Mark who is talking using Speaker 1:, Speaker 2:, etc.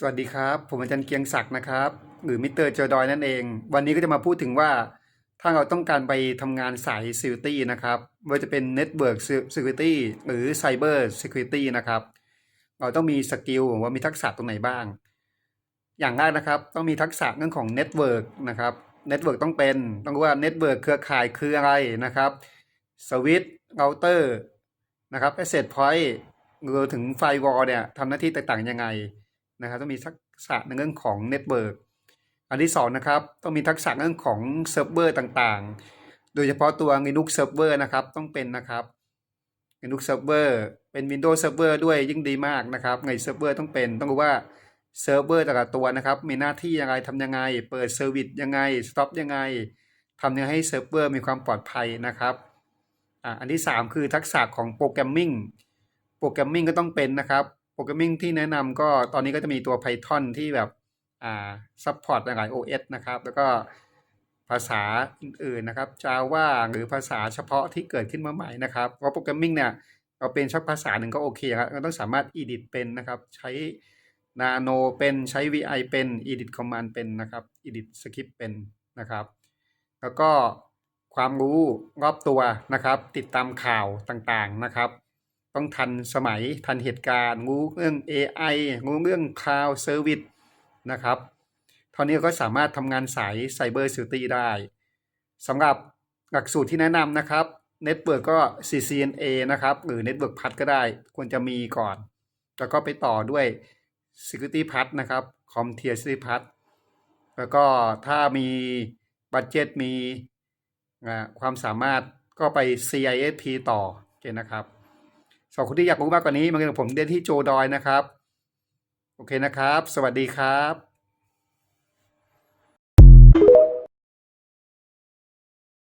Speaker 1: สวัสดีครับ ผมอาจารย์เกียงศักดิ์นะครับ หรือมิสเตอร์จอดอยนั่นเอง วันนี้ก็จะมาพูดถึงว่าถ้าเราต้องการไปทำงานสาย Security นะครับว่าจะเป็น Network Security หรือ Cyber Security นะครับ เราต้องมีสกิลว่ามีทักษะตรงไหนบ้าง อย่างแรกนะครับต้องมีทักษะเรื่องของ Network นะครับ Network ต้องเป็นต้องรู้ว่า Network เครือข่ายคืออะไรนะครับสวิต์เราเตอร์นะครับ Asset Point รวมถึง Firewall เนี่ยทำหน้าที่ต่างๆยังไง นะครับต้องมีทักษะในเรื่องของเน็ตเวิร์กอันที่สองนะครับต้องมีทักษะเรื่องของเซิร์ฟเวอร์ต่างๆ โดยเฉพาะตัว Linux Server นะครับต้องเป็นนะครับ Linux Server เป็น Windows Server ด้วยยิ่งดีมากนะครับไงเซิร์ฟเวอร์ต้องเป็นต้องรู้ว่าเซิร์ฟเวอร์แต่ละตัวนะครับมีหน้าที่ยังไงทำยังไง เปิดเซอร์วิสยังไงสต็อปยังไงทำยังไงให้เซิร์ฟเวอร์มีความปลอดภัยนะครับอ่าอันที่สามคือทักษะของโปรแกรมมิ่งโปรแกรมมิ่งก็ต้องเป็นนะครับ โปรแกรมมิ่งที่แนะนำก็ตอนนี้ก็จะมีตัว Python ที่แบบอ่าซัพพอร์ตหลาย OS นะครับ แล้วก็ภาษาอื่นๆนะครับ Java หรือภาษาเฉพาะที่เกิดขึ้นมาใหม่นะครับเพราะโปรแกรมมิ่งเนี่ยเราเป็นชักภาษาหนึ่งก็โอเคครับเราต้องสามารถ edit เป็นนะครับ ใช้ Nano เป็นใช้ VI เป็น edit command เป็นนะครับ edit script เป็นนะครับ แล้วก็ความรู้รอบตัวนะครับ ติดตามข่าวต่างๆนะครับ ต้องทันสมัยทันเหตุการณ์รู้เรื่อง AI รู้เรื่อง Cloud Service นะครับเท่านี้ก็สามารถทำงานสาย Cyber Security ได้สำหรับหลักสูตรที่แนะนำนะครับ Network ก็ CCNA นะครับ หรือ Network p a t ก็ได้ควรจะมีก่อน แล้วก็ไปต่อด้วย Security p a t นะครับ CompTIA Security p a t แล้วก็ถ้ามีบัตเจ็ตมีความสามารถก็ไป CISP ต่อโอเคนะครับ สำหรับคนที่อยากรู้มากกว่านี้มาเจอกับผมได้ที่โจดอยนะครับ โอเคนะครับ สวัสดีครับ